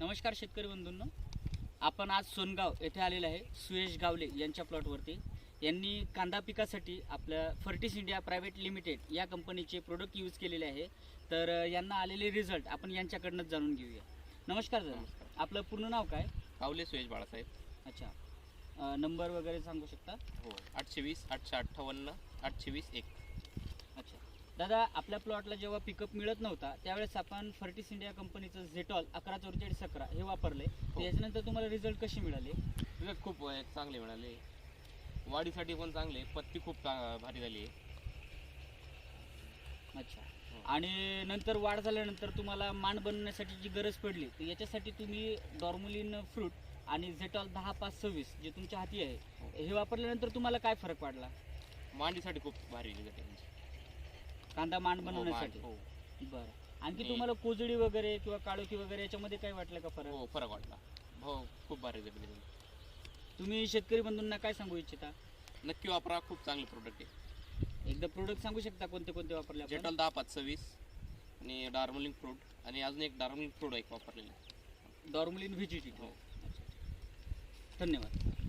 नमस्कार शेतकरी बंधूंनो. आपण आज सोनगाव येथे आलेले आहे सुयश गावले यांच्या प्लॉटवरती यांनी कांदा पिकासाठी आपल्या फर्टिस इंडिया प्रायव्हेट लिमिटेड या कंपनीचे प्रोडक्ट यूज केलेले आहे. तर यांना आलेले रिझल्ट आपण यांच्याकडनंच जाणून घेऊया. नमस्कार नमस्कार. आपलं पूर्ण नाव काय? कावले सुयश बाळासाहेब. अच्छा. नंबर वगैरे सांगू शकता? हो आठशे वीस आठशे अठ्ठावन्न आठशे वीस एक. दादा आपल्या प्लॉटला जेव्हा पिकअप मिळत नव्हता त्यावेळेस आपण फर्टिस इंडिया कंपनीचं झेटॉल अकरा चौवेचाळीस अकरा हे वापरले. हो. याच्यानंतर तुम्हाला रिझल्ट कसे मिळाले? रिझल्ट खूप चांगले मिळाले. वाढीसाठी पण चांगले पत्ती खूप भारी झाली आहे. अच्छा. हो. आणि नंतर वाढ झाल्यानंतर तुम्हाला मान बनवण्यासाठी जी गरज पडली तर याच्यासाठी तुम्ही डॉर्मुलिन फ्रूट आणि झेटॉल दहा पाच सव्वीस जे तुमच्या हाती हो. आहे हे. वापरल्यानंतर तुम्हाला काय फरक पडला मांडीसाठी खूप भारी रिझल्ट आहे. कांदा मांड हो, बनवण्यासाठी. हो. बरं. आणखी आणि- तुम्हाला कोजडी वगैरे किंवा काळोखी वगैरे याच्यामध्ये काय वाटलं का फरक? हो फरक वाटला. हो खूप भारी रिझल्ट तुम्ही शेतकरी बंधूंना काय सांगू इच्छिता? नक्की वापरा खूप चांगले प्रोडक्ट आहे. एकदा प्रोडक्ट सांगू शकता कोणते कोणते वापरले आपण? जेटॉल दहा पाच सव्वीस आणि डार्मलिंग फ्रूट आणि अजून एक डार्मलिंग फ्रूट एक वापरलेलं आहे. डॉर्मुलिन व्हिजिटी हो. धन्यवाद.